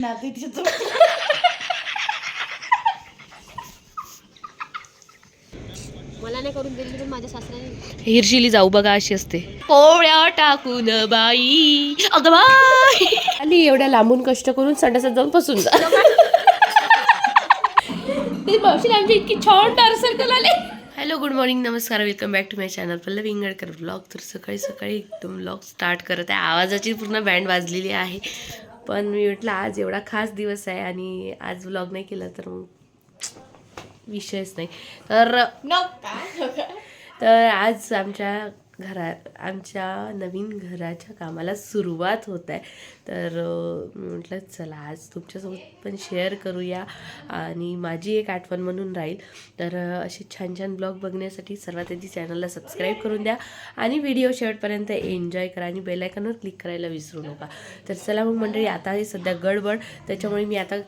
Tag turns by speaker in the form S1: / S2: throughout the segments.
S1: मला नाही करून दिली पण माझ्या सासऱ्याने.
S2: हिरशिली जाऊ बघा अशी असते. पोळ्या टाकून बाई. अगं बाई. आणि एवढ्या लांबून कष्ट करून संडासात जाऊन बसून जा. ते आमची इतकी छान सर्कल आले. हॅलो गुड मॉर्निंग नमस्कार welcome back to my channel Pallavi Ingadkar blog तर सकाळी सकाळी एकदम ब्लॉग स्टार्ट करत आहे. आवाजाची पूर्ण बँड वाजलेली आहे. पण मी म्हटलं आज एवढा खास दिवस आहे आणि आज ब्लॉग नाही केला तर मग विषयच नाही. तर तर आज आमच्या घरा आमच्या नवीन घराच्या कामाला सुरुवात होत आहे. तर म्हटलं चला आज तुमच्यासोबत पण शेअर करूया. आणि माझी एक आठवण म्हणून राहील. तर असे छान छान ब्लॉग बघण्यासाठी सर्वात आधी चॅनलला सबस्क्राईब करून द्या. आणि व्हिडिओ शेवटपर्यंत एन्जॉय करा आणि बेलायकनवर क्लिक करायला विसरू नका. तर चला मग मंडळी आता हे सध्या गडबड. त्याच्यामुळे मी आता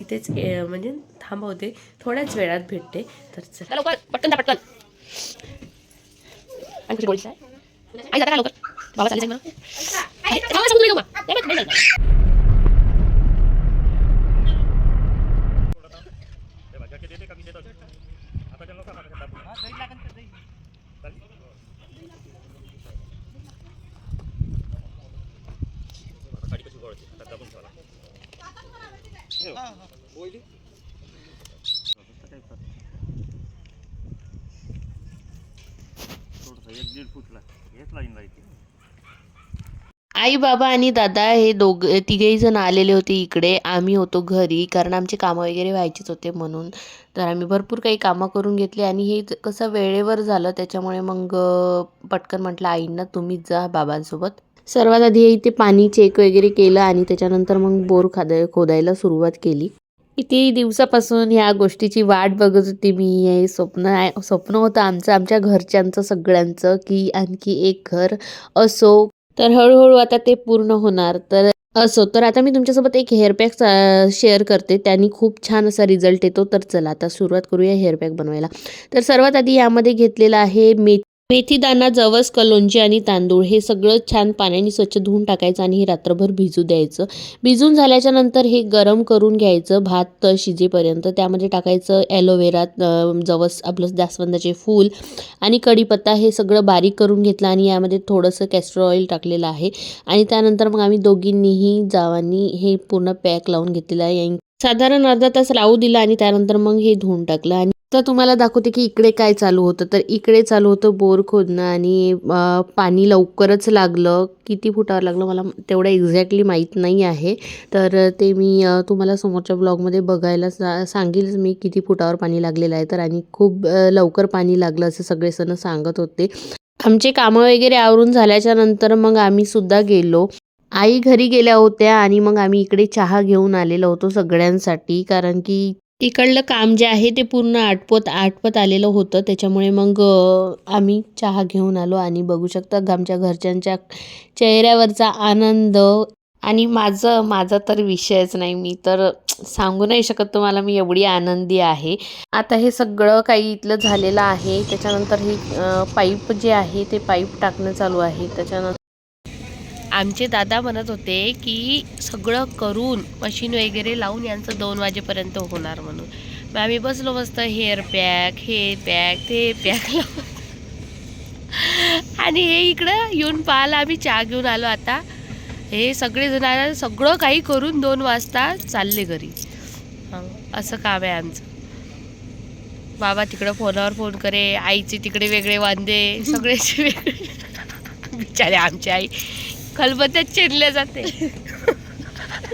S2: इथेच म्हणजे थांबवते. थोड्याच वेळात भेटते. तर चला. पटकन पटकन. आणि तुझी गोळी आहे आई जाता का लवकर बाबा चालेल मला अरे, बाबा सांगतो मी बाबा. नाही, नाही,
S3: एक दीड फूटला. हेच लाईन
S2: आई बाबा आणि दादा हे दोघ तिघेही जण आलेले होते इकडे. आम्ही होतो घरी कारण आमचे कामं वगैरे व्हायचेच होते म्हणून. तर आम्ही भरपूर काही कामं करून घेतली आणि हे कसं वेळेवर झालं त्याच्यामुळे मग पटकन म्हटलं आईंना तुम्हीच जा बाबांसोबत. सर्वात आधी इथे पाणी चेक वगैरे केलं आणि त्याच्यानंतर मग बोर खादा खोदायला सुरुवात केली. किती दिवसापासून ह्या गोष्टीची वाट बघत होती मी. हे स्वप्न आहे स्वप्न होतं आमचं आमच्या घरच्यांचं सगळ्यांचं की आणखी एक घर असो. तर हळूहळू आता ते पूर्ण होणार. तर असो. तर आता मी तुमच्यासोबत एक हेअरपॅक शेअर करते. त्यांनी खूप छान असा रिझल्ट येतो. तर चला आता सुरुवात करूया हेअरपॅक बनवायला. तर सर्वात आधी यामध्ये घेतलेला आहे मेथी. मेथीदाना जवस कलोंजी आणि तांदूळ हे सगळं छान पाण्याने स्वच्छ धुवून टाकायचं आणि हे रात्रभर भिजू द्यायचं. भिजून झाल्याच्यानंतर हे गरम करून घ्यायचं भात शिजेपर्यंत. त्यामध्ये टाकायचं ॲलोवेरा जवस आपलं जास्वंदाचे फूल आणि कढीपत्ता हे सगळं बारीक करून घेतलं आणि यामध्ये थोडंसं कॅस्टर ऑइल टाकलेलं आहे. आणि त्यानंतर मग आम्ही दोघींनीही जावांनी हे पूर्ण पॅक लावून घेतलेलं आहे. साधारण अर्धा तास लावू दिला आणि त्यानंतर मग हे धुवून टाकलं आणि तर तुम्हाला दाखवते की इकडे काय चालू होतं. तर इकडे चालू होतं बोर खोदणं आणि पाणी लवकरच लागलं. किती फुटावर लागलं मला तेवढं एक्झॅक्टली माहीत नाही आहे. तर ते मी तुम्हाला समोरच्या ब्लॉगमध्ये बघायला सा सांगेल मी किती फुटावर पाणी लागलेलं आहे तर. आणि खूप लवकर पाणी लागलं असं सगळे सण सांगत होते. आमचे कामं वगैरे आवरून झाल्याच्यानंतर मग आम्ही सुद्धा गेलो. आई घरी गेल्या होत्या आणि मग आम्ही इकडे चहा घेऊन आलेलो होतो सगळ्यांसाठी. कारण की इकडलं काम जे आहे ते पूर्ण आटपत आटपत आलेलं होतं. त्याच्यामुळे मग आम्ही चहा घेऊन आलो आणि बघू शकता आमच्या घरच्यांच्या चेहऱ्यावरचा आनंद. आणि माझं माझा तर विषयच नाही. मी तर सांगू नाही शकत तुम्हाला मी एवढी आनंदी आहे. आता हे सगळं काही इथलं झालेलं आहे. त्याच्यानंतर हे पाईप जे आहे ते पाईप टाकणं चालू आहे. त्याच्यानंतर आमचे दादा म्हणत होते की सगळं करून मशीन वगैरे लावून यांचं दोन वाजेपर्यंत होणार म्हणून. मग आम्ही बसलो मस्त हेअर पॅक हे पॅक ते पॅक लावून. आणि हे इकडं येऊन पाहायला आम्ही चहा घेऊन आलो आता. हे सगळेजण सगळं काही करून दोन वाजता चालले घरी. असं काम आहे आमचं. बाबा तिकडं फोनावर फोन करे आईचे तिकडे वेगळे वांदे सगळेचे वेगळे. बिचारे आमची आई. खलबत्त्यात चिरल्या जाते.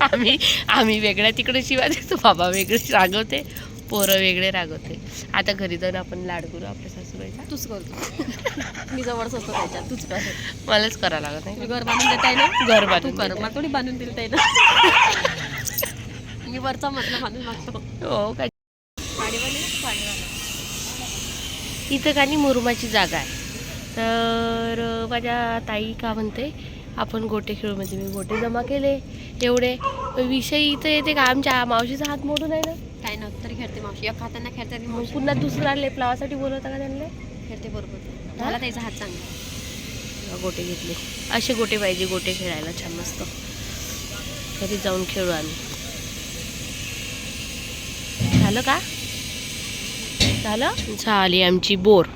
S2: आम्ही आम्ही वेगळ्या तिकडे शिवा देतो बाबा वेगळे रागवते पोरं वेगळे रागवते. आता घरी जाऊन आपण लाड करू आपल्या सासूबाईचा.
S1: तूच करतो मी जवळच असतो त्याच्यात तूच कर.
S2: मलाच करावं लागत नाही.
S1: मी घर बांधून देताय ना?
S2: घर
S1: तू
S2: बांधून
S1: कर
S2: देते.
S1: मला थोडी बांधून दिलं ना? मी वरचा म्हटलं बांधून मागतो.
S2: हो काय? इथं काही मुरुमाची जागा आहे. तर माझ्या ताई का म्हणते आपण गोटे खेळू म्हणजे मी गोटे जमा केले एवढे. विषय इथं येते का? आमच्या मावशीचा हात मोडून आहे ना?
S1: काय नव्हतं तरी खेळते मावशी. एक हाताने खेळते
S2: मग पुन्हा दुसरा लेप लावासाठी बोलवता का त्यांना?
S1: खेळते बरोबर. मला त्याचा हात चांगला
S2: गोटे घेतले. असे गोटे पाहिजे गोटे खेळायला छान मस्त. घरी जाऊन खेळू आम्ही. झालं का? झालं? झाली आमची बोर.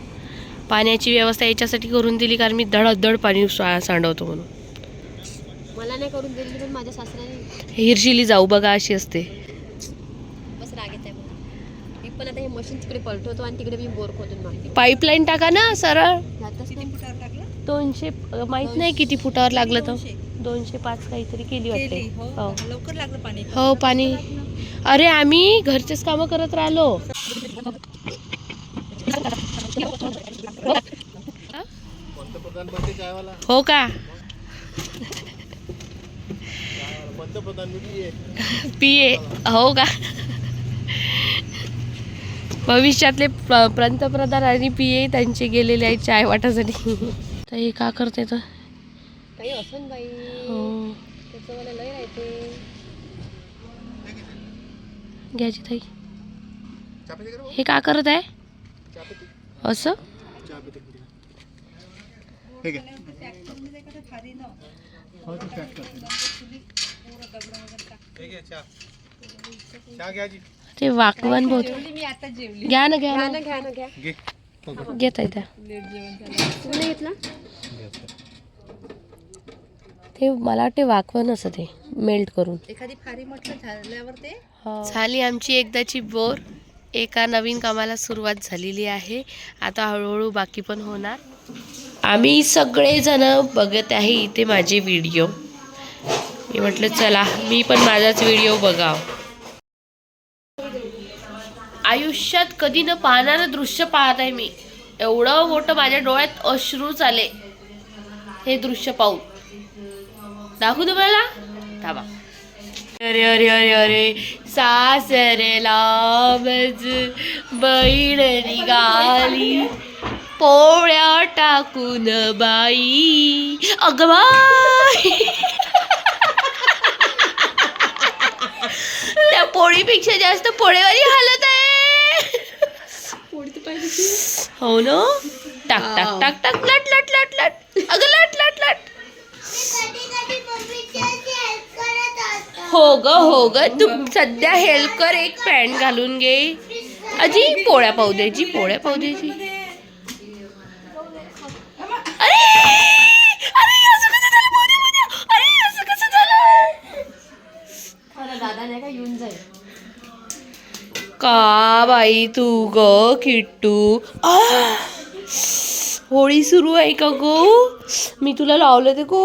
S2: पाण्याची व्यवस्था याच्यासाठी करून दिली कारण मी दडदड पाणी सांडवतो म्हणून.
S1: मला नाही करून दिली पण माझ्या सासऱ्याने.
S2: हिरशिली जाऊ बघा अशी असते.
S1: बस राग येत आहे मला. मी पण आता हे मशीन तिकडे पलटवतो आणि तिकडे मी बोर खोदून मागते
S2: पाईपलाईन टाका ना सरळ. दोनशे माहीत नाही किती फुटावर लागलं तर. दोनशे. पाच काहीतरी केली वाटते. हो.
S4: लवकर लागलं पाणी.
S2: हो पाणी. अरे आम्ही घरचेच कामं करत राहिलो. हो का? पिये हो का? भविष्यातले प- पंतप्रधान आणि पिये त्यांचे गेलेले आहेत चाय वाटासाठी. तर हे का करते तर?
S1: काही असन बाई.
S2: हो.
S1: त्याचं मला लय राहते.
S2: घ्यायची ताई. हे का करत आहे? असं? ते वाकवण बहुत
S4: मी आता जेवली
S2: घ्या ना घ्या ना.
S1: घ्या ना घ्या
S2: घेत आहे त्या
S1: तुम्ही नाही घेतला?
S2: ते मला वाटते वाकवण असं ते मेल्ट करून.
S4: एखादी फारी म्हटलं झाल्यावर ते?
S2: झाली आमची एकदाची बोर. एका नवीन कामाला सुरुवात झालेली आहे. आता हळूहळू बाकी पण होणार. आम्ही सगळेजण बघत आहे इथे माझे व्हिडिओ. मी म्हटलं चला मी पण माझाच व्हिडिओ बघाव. आयुष्यात कधी न पाहणारं दृश्य पाहत आहे मी. एवढं मोठं माझ्या डोळ्यात अश्रूच आले हे दृश्य पाहून. दाखवू तुम्हाला थांबा. अरे अरे अरे अरे. सासरेला मज बहीण निघाली. पोळ्या टाकून बाई अग बाई त्या पोळीपेक्षा जास्त पोळेवाली हालत आहे हो टाक टाक टाक टाक लट लट लट लट लट लट लट हो ग हो ग तू सध्या हेल्प कर एक पॅन्ट घालून घे अजी पोळ्या पाहू द्यायची पोळ्या पाहू द्यायची
S1: का
S2: बाई तू ग किट्टू! होळी सुरू आहे का गो? मी तुला लावलं ते गो.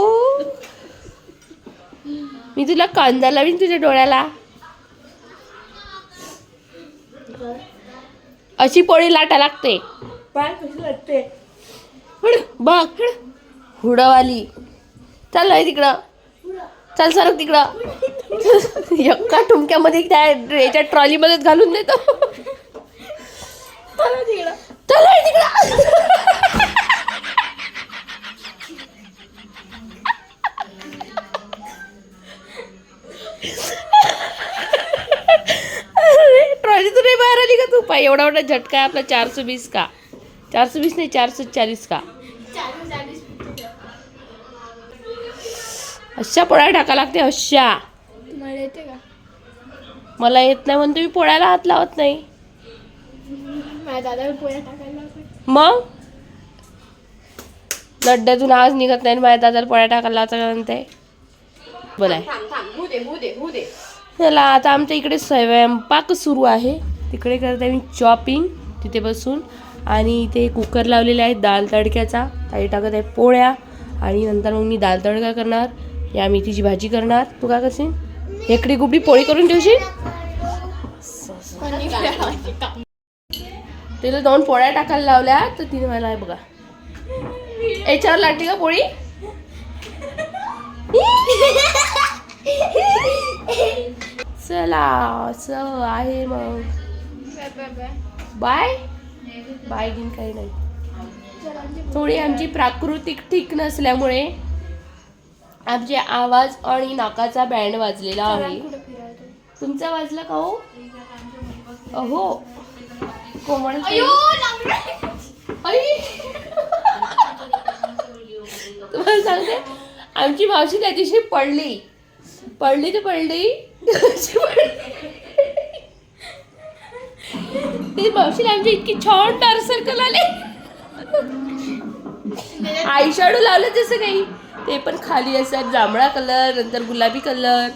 S2: मी तुला कांदा लावीन तुझ्या डोळ्याला. अशी पोळी लाटा लागते. हुड, बघ हुडवाली. चल नाही तिकडं चल सरक तिकडं. एका ठुमक्यामध्ये त्या याच्या ट्रॉलीमध्येच घालून देतो. चला तिकडं. चला तिकडं. ट्रॉली तर नाही बाहेर आली का तू? पाय एवढा एवढा झटका आहे आपला चारशे वीस का? चारशे वीस नाही चारशे चाळीस का? अशा पोळ्या टाका लागते अशा.
S1: तुम्हाला येते का?
S2: मला येत नाही म्हणून तुम्ही पोळ्याला हात लावत नाही.
S1: माझ्या दादा पोळ्या टाकायला
S2: मग? लड्ड्यातून आवाज निघत नाही आणि माझ्या दादाला पोळ्या टाकायला लावता का म्हणते? बोलाय.
S1: थांब थांब होऊ दे होऊ दे होऊ दे.
S2: चला आता आमच्या इकडे स्वयंपाक सुरू आहे. तिकडे करते मी चॉपिंग तिथे बसून. आणि इथे कुकर लावलेले आहे दाल तडक्याचा. ताई टाकत आहे पोळ्या. आणि नंतर मग मी दाल तडका करणार. या मेथीची भाजी करणार. तू काय करशील? हेकडी गुबडी पोळी करून ठेवशील? तिला दोन पोळ्या टाकायला लावल्या तर तिने मला आहे बघा. याच्यावर लागली का पोळी? चला असं आहे मग. बाय. बाय घेईन काही नाही. थोडी आमची प्राकृतिक ठीक नसल्यामुळे आमचे आवाज आणि नाकाचा बँड वाजलेला आहे. तुमचा वाजला का हो? कोमल आई. तुम्हाला सांगते आमची मावशी त्या दिवशी पडली. पडली तर पडली? आणि मावशीला आमच्या इतकी छान डार्क सर्कल आले. आय शॅडो लावलं जसं काही. ते पण खाली असतात जांभळा कलर नंतर गुलाबी कलर.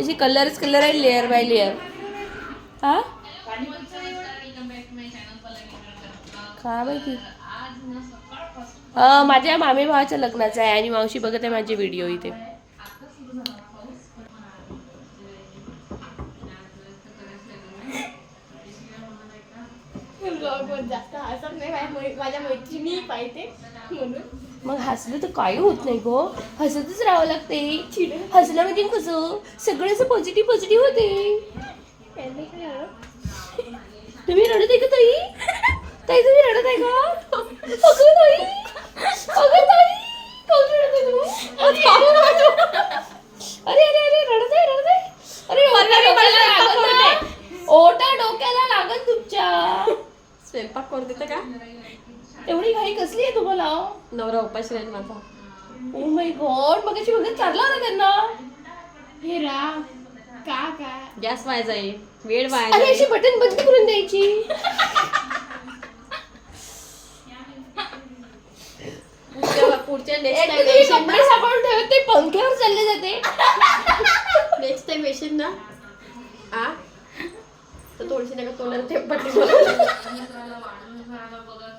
S2: असे कलरच कलर आहे लेअर बाय लेअर हा? का माहिती माझ्या मामी भावाच्या लग्नाचं आहे आणि मावशी बघत आहे माझे व्हिडिओ इथे.
S1: जास्त हसत नाही माझ्या मैत्रिणी पाहिजे म्हणून.
S2: मग हसलं तर काही होत नाही गो. हसतच राहावं लागते. हसलं म्हणजे कसं? सगळं असं पॉझिटिव्ह पॉझिटिव्ह होते. तुम्ही रडत आहे का ताई? ताई तुम्ही रडत आहे का? अगं ताई! अगं ताई! काहून रडत आहे तू? अरे अरे अरे रडत आहे रडत आहे. अरे. ओटा डोक्याला लागत तुमच्या.
S1: स्वयंपाक करून देतं का?
S2: एवढी घाई कसली आहे तुम्हाला?
S1: नवरा उपाशी राहील माझा.
S2: ओ माय गॉड मग अशी बघत चालला ना त्यांना.
S1: हे रा का का? गॅस वाया जाईल. वेळ वाया
S2: अरे
S1: जाईल.
S2: अशी बटन बंद करून द्यायची.
S1: पुढच्या पुढच्या नेक्स्ट टाइम
S2: तुम्ही
S1: येशील
S2: कपडे सापडून ठेवत ते पंख्यावर चालले जाते.
S1: नेक्स्ट टाइम येशील ना. आ? तर थोडीशी नका तोंडाला ते पट्टी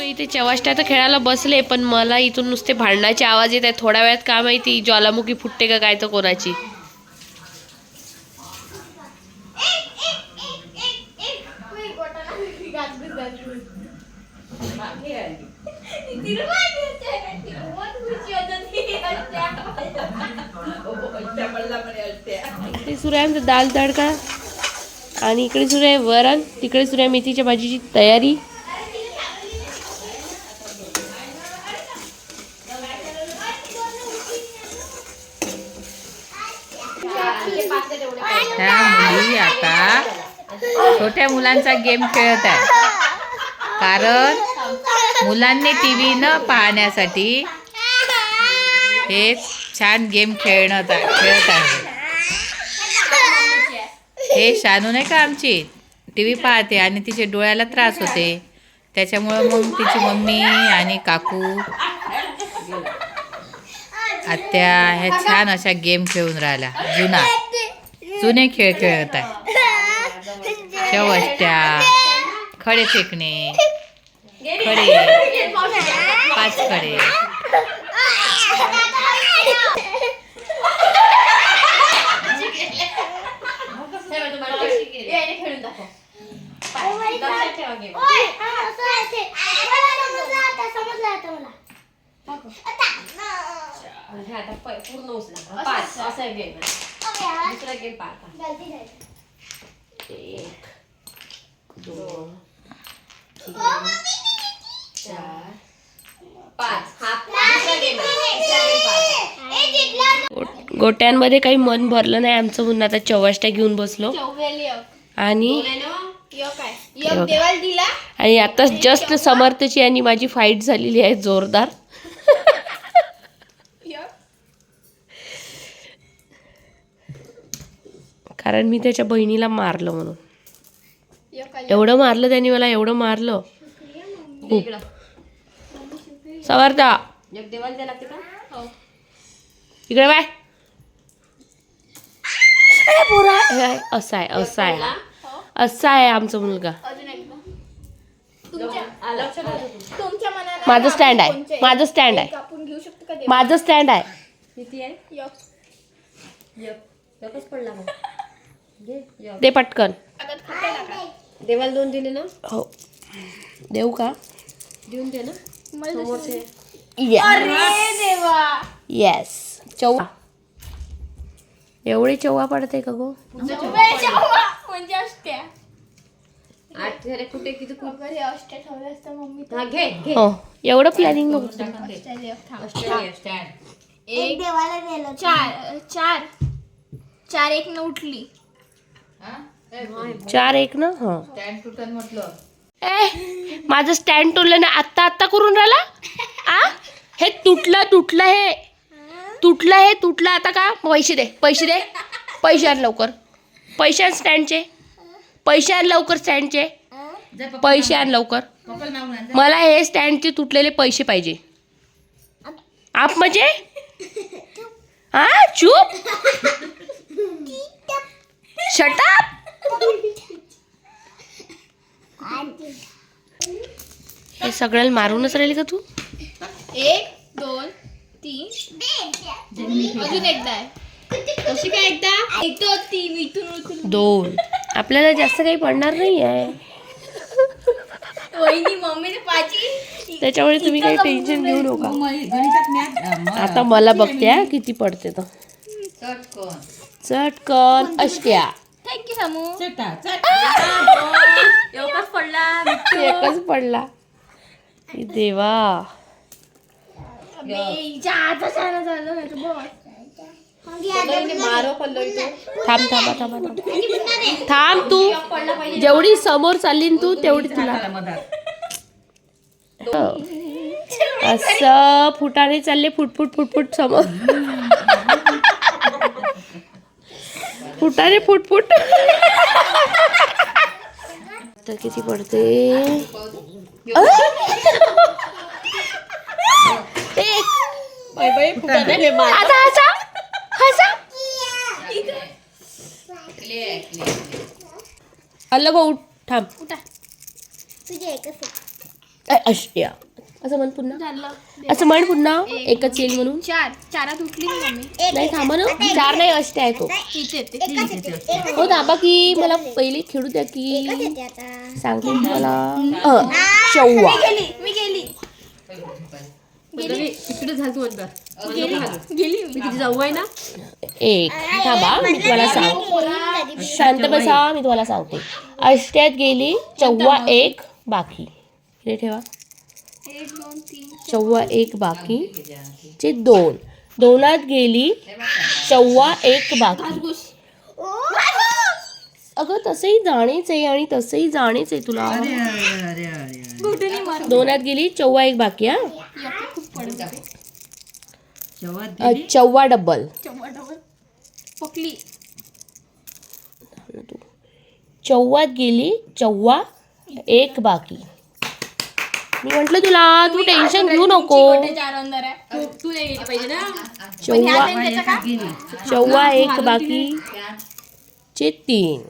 S2: इथे चवाष्टात खेळायला बसले पण मला इथून नुसते भांडणाचे आवाज येत आहे थोड्या वेळात का माहिती ज्वालामुखी फुटते का काय तर कोणाची. इकडे सुरू आहे दाल तडका. आणि इकडे सुरू आहे वरण. तिकडे सुरू आहे मेथीच्या भाजीची तयारी.
S5: मुली आता छोट्या मुलांचा गेम खेळत आहे कारण मुलांनी टी व्ही न पाहण्यासाठी हे छान गेम खेळणं खेळत आहे हे शानू नाही का आमची? टी व्ही पाहते आणि तिचे डोळ्याला त्रास होते. त्याच्यामुळं मग तिची मम्मी आणि काकू आत्या ह्या छान अशा गेम खेळून राहिल्या. जुना. जुने खेळ खेळत आहे. शेवष्ट्या खडे फेकणे. खडे. पाच खडे
S1: खेळून दाखव लक्षात ठेवा game. हे आता प- पूर्ण उचला पाच असा गेम आहे दुसरा गेम पाच एक दोन तीन चार पाच हा दुसरा गेम आहे तिसरा गेम पाच
S2: गोट्यांमध्ये काही मन भरलं नाही. आमचं म्हणून आता चवाष्टा घेऊन बसलो. आणि आणि आता जस्ट समर्थची आणि माझी फाईट झालेली आहे जोरदार. कारण मी त्याच्या बहिणीला मारलं म्हणून. एवढं मारलं त्यांनी मला एवढं मारलं.
S1: लागते का? हो.
S2: इकडे बाय. अरे पोरा. हे असं आहे असं आहे. हा. असा आहे आमचा मुलगा. माझं स्टँड आहे. माझं स्टँड आहे.
S6: आपण घेऊ शकतो का
S2: माझं स्टँड आहे. दे पटकन.
S1: देवाला दोन दिले ना?
S2: हो. देऊ का?
S1: देऊन दे ना.
S2: येस चौवा एवढी चौवा पडते का गो?
S6: म्हणजे असत्या
S1: आठ झाले कुठे किती खूप
S6: अगर हे अष्ट्या ठेवलं असतं मम्मी
S1: हा घे घे.
S2: हो एवढं प्लॅनिंग नको
S6: एक देवाला चार चार. चार एक न उठली.
S2: चार एक ना? हा.
S5: स्टँड तुटन म्हटलं.
S2: ए माझं स्टँड तुटलं ना आत्ता आत्ता करून राहिला? आ? हे तुटलं तुटलं हे. तुटलं हे तुटलं आता का? पैसे दे पैसे दे. पैसे आण लवकर. पैसे आण स्टँडचे. पैसे आण लवकर स्टँडचे. पैसे आण लवकर. मला हे स्टँडचे तुटलेले पैसे पाहिजे. आप म्हणजे? हा चूप. शटाप हे सगळ्याला मारूनच राहिली का तू?
S6: एक अजून एकदा आहे.
S1: कशी काय एकदा?
S6: एक दोन तीन इथून उचलून
S2: दोन. आपल्याला जास्त काही पडणार नाही आहे
S6: वहिनी मम्मीने पाची.
S2: त्याच्यामुळे तुम्ही काही टेन्शन घेऊ नका. आता मला बघते हा किती पडते तर चटकन. अष्ट्या
S6: थँक्यू सामू.
S1: पडला
S2: एकच पडला. देवा
S6: आता छान झालं नाही तर बघ
S1: मारो पडलो इथे
S2: थांब थांबा थांबा थांब. थांब तू. जेवढी समोर चालली ना तू तेवढी तुला. असं फुटाने चालले फुटफुट फुटफुट समोर. फुटाने फुटफुट तर किती पडते? एक
S1: बाय बाय फुटाने मार.
S2: आता हसा. हसा. अलग उठ थांब.
S6: तुझे एकच
S2: अ, अष्ट्या असं म्हण पुन्हा.
S6: झालं
S2: असं म्हण पुन्हा. एकच येईल म्हणून.
S6: चार. चारात उठली
S2: नाही थांबा ना. चार नाही अष्ट्या आहे तो हो थांबा की मला पहिले खेळू द्या की. सांगते मला चौवा.
S1: इकडे
S6: गेली.
S1: मी किती जाऊ आहे ना?
S2: एक थांबा मी तुम्हाला सांग. शांत बसा मी तुम्हाला सांगते. अष्ट्यात गेली चौवा एक बाकी. इकडे ठेवा.
S6: एक दोन तीन
S2: चौवा एक बाकी. चे दोन. दोनात गेली चौवा एक बाकी. अगं तसंही जाणेच आहे आणि तसंही जाणेच आहे तुला. दोनात गेली चौवा एक बाकी हा? चौवा डबल.
S6: पकली.
S2: चौवात गेली चौवा एक बाकी. मी म्हंटल तुला तू टेन्शन घेऊ नको. चौवा चौवा एक बाकी. चे तीन.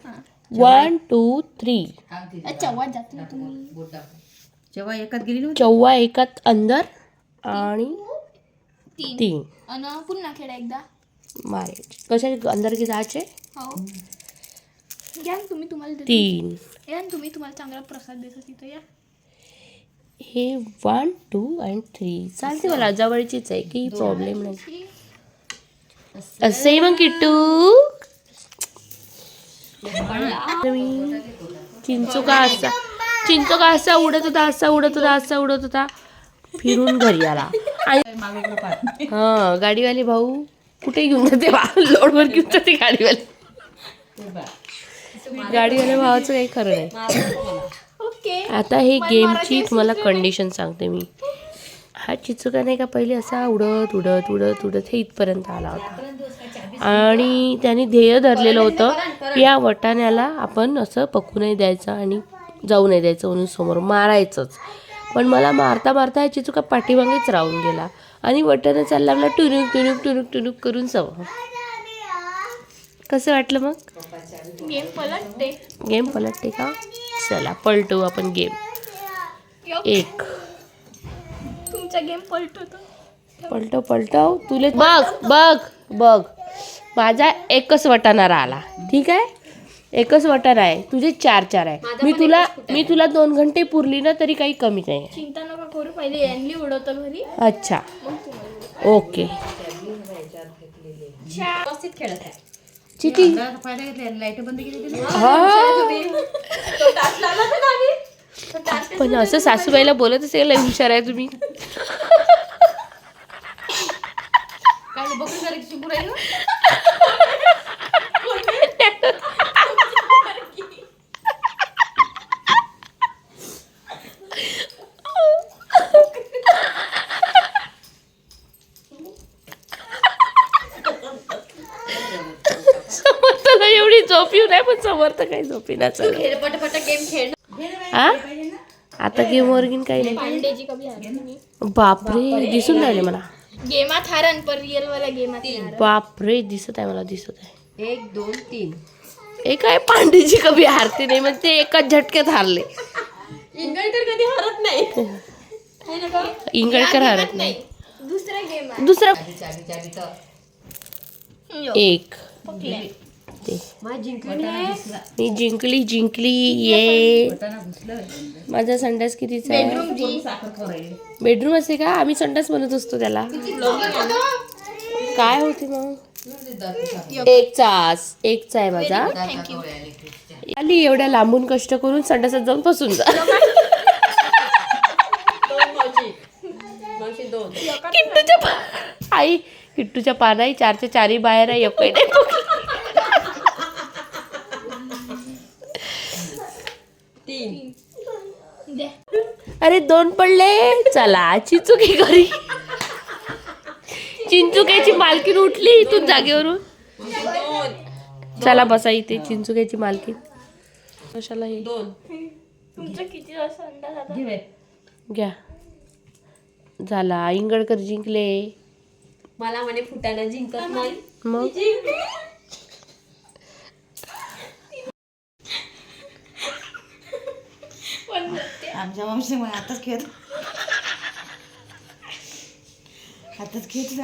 S2: One two three.
S4: जेव्हा एकात गेली नव्हती
S2: चौवा एकात अंदर आणि
S6: तीन. अन पुन्हा खेळा एकदा.
S2: मारे. कशा अंदर की जायचे
S6: हो. घ्या ना तुम्ही तुम्हाला देतो.
S2: तीन.
S6: या ना तुम्ही तुम्हाला चांगला प्रसाद देतो तिथं या.
S2: हे वन टू अँड थ्री चालते मला जवळचीच आहे की प्रॉब्लेम नाही. असे मग किट्टू. मी चिंचुका असा? चिंचुका असा उडत होता असा उडत होता असा उडत होता. फिरून घरी आला. आणि हा गाडीवाले भाऊ कुठे घेऊन जाते बा? लोडवर घेऊन जाते गाडीवाले. गाडीवाल्या भावाचं काही खरं नाही.
S6: ओके.
S2: आता हे गेमची तुम्हाला कंडिशन सांगते मी. हा चिचुका नाही का पहिले असा उडत उडत उडत उडत हे इथपर्यंत आला होता. आणि त्याने ध्येय धरलेलं होतं. या वटाण्याला आपण असं पकू नाही द्यायचं आणि जाऊ नाही द्यायचं म्हणून समोर मारायचंच. पण मला मारता मारता हा चिचुका पाठीमागेच राहून गेला. आणि वटाणा चालला लागला टुनुक टुनुक टुनुक टुनुक करून समोर कसं वाटलं मग?
S6: गेम पलटते.
S2: गेम पलटते का? चला पलटू आपण गेम. एक.
S6: तुमचा गेम पलटवतो
S2: पलटव पलटव. तुले बघ बघ बघ. माझा एकच वटाणा राहिला. ठीक आहे? एकच वटाणा आहे तुझे चार चार आहे. मी तुला मी तुला दोन घंटे पुरली ना तरी काही कमी नाही आहे.
S6: चिंता नका करू पहिले यांनी उडवतं घरी.
S2: अच्छा. ओके.
S1: व्यवस्थित खेळत आहे.
S4: लाइट बंद केली
S2: हा. पण असं सासूबाईला बोलत असेल लय हुशार आहे तुम्ही.
S4: काय बघून झालं की? राहिलं
S2: समोर झोपीव नाही पण समोर तर काही झोपी ना चल
S1: खेळ पटापट गेम खेळ
S2: हा आता गेम वरगीन काही नाही.
S6: पांडेजी
S2: बापरे दिसून राहिले मला.
S6: गेमात हारन पर रिअल वाला गेमात.
S2: बापरे दिसत आहे मला दिसत आहे.
S1: एक दोन तीन.
S2: एक आहे पांडेची कभी हारते नाही मग ते एकाच झटक्यात हारले.
S1: इंगळकर कधी हरत नाही?
S2: इंगळकर हारत नाही.
S6: दुसरा गेम आहे
S2: दुसरा एक. ते. मी जिंकली. जिंकली ये. माझा संडास कितीचा आहे. बेडरूम असे का? आम्ही संडास म्हणत असतो त्याला. काय होते मग? एक चास एक चा आहे माझा. आली एवढ्या लांबून कष्ट करून संडासात जाऊन बसून जा. किट्टूच्या आई किट्टूच्या पानाई चारच्या चारी बाहेर आहे नाही पकडलं.
S1: तीन
S6: दे.
S2: अरे दोन पडले. चला चिंचुकी घरी. चिंचुक्याची मालकीन उठली इथून जागेवरून. चला बसा इथे चिंचुक्याची मालकीन कशाला हे? घ्या. झाला. इंगळकर जिंकले.
S1: मला म्हणे फुटायला जिंकत नाही.
S2: मग?
S4: आमच्या मावशी मग आताच खेळ हातच खेळ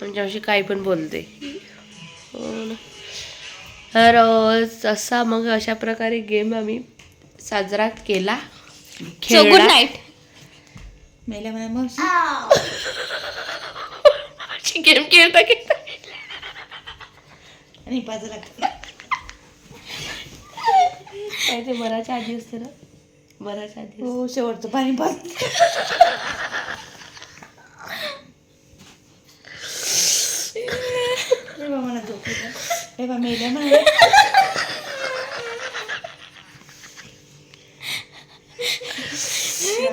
S2: म्हणजे अशी काही पण बोलते. हो. तर अ, असा मग अशा प्रकारे गेम आम्ही साजरा केला.
S6: गुड नाईट
S4: मेल्या मावशी.
S2: गेम खेळता खेळता
S4: आणि लागते
S2: काय ते मराच्या आधी असते ना? मराच्या आधी
S4: हो शेवटचं. पाणी पाच मला झोप. रे बा मेल्या म्हणा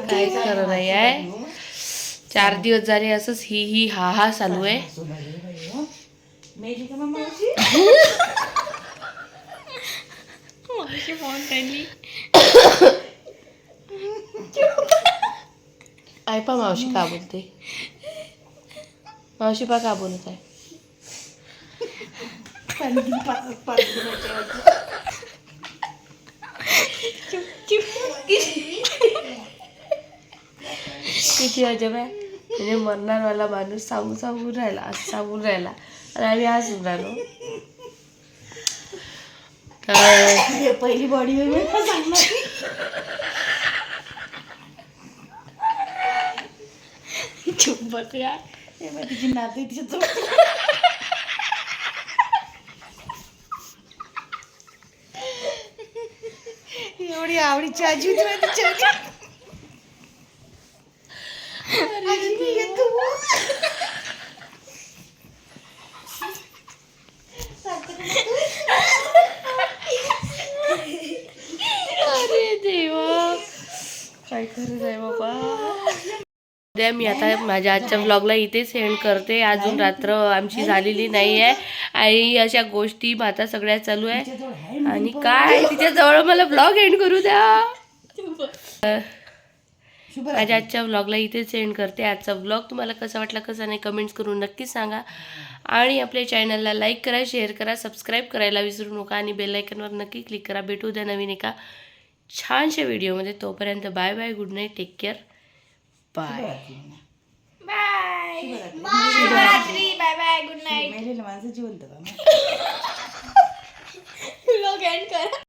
S2: काहीच खरं नाही आहे चार दिवस झाले असंच ही ही हा हा चालू आहे.
S4: मेली फोन त्यांनी मावशी
S2: मावशी का बोलते? मावशी पा का बोलत आहे? किती अजब आहे. म्हणजे मरणारवाला माणूस सांगून सांगून राहिला असं सांगून राहिला. आणि आम्ही हसून राहिलो तर
S4: पहिली बॉडी तिची नाते तिच्या जवळ. एवढी आवडीची आजी होती माहिती तिच्या आजी मी येतो.
S2: अरे देवा काय खरंच आहे बाबा. उद्या मी आता माझ्या आजच्या ब्लॉगला इथेच सेंड करते. अजून रात्र आमची झालेली नाही आहे आणि अशा गोष्टी आता सगळ्या चालू आहे. आणि काय? तिच्याजवळ मला ब्लॉग एंड करू द्या. माझ्या आजच्या ब्लॉगला इथेच सेंड करते. आजचा ब्लॉग तुम्हाला कसा वाटला कसा नाही कमेंट्स करून नक्कीच सांगा. आणि आपल्या चॅनलला लाईक करा शेअर करा सबस्क्राईब करायला विसरू नका. आणि बेल आयकनवर नक्की क्लिक करा. भेटू द्या नवीन एका छानशा व्हिडिओमध्ये तोपर्यंत bye bye good night take care bye
S6: bye bye bye good night
S4: मेलेलं माणसं जिवंत का?
S6: लोक एंड करा.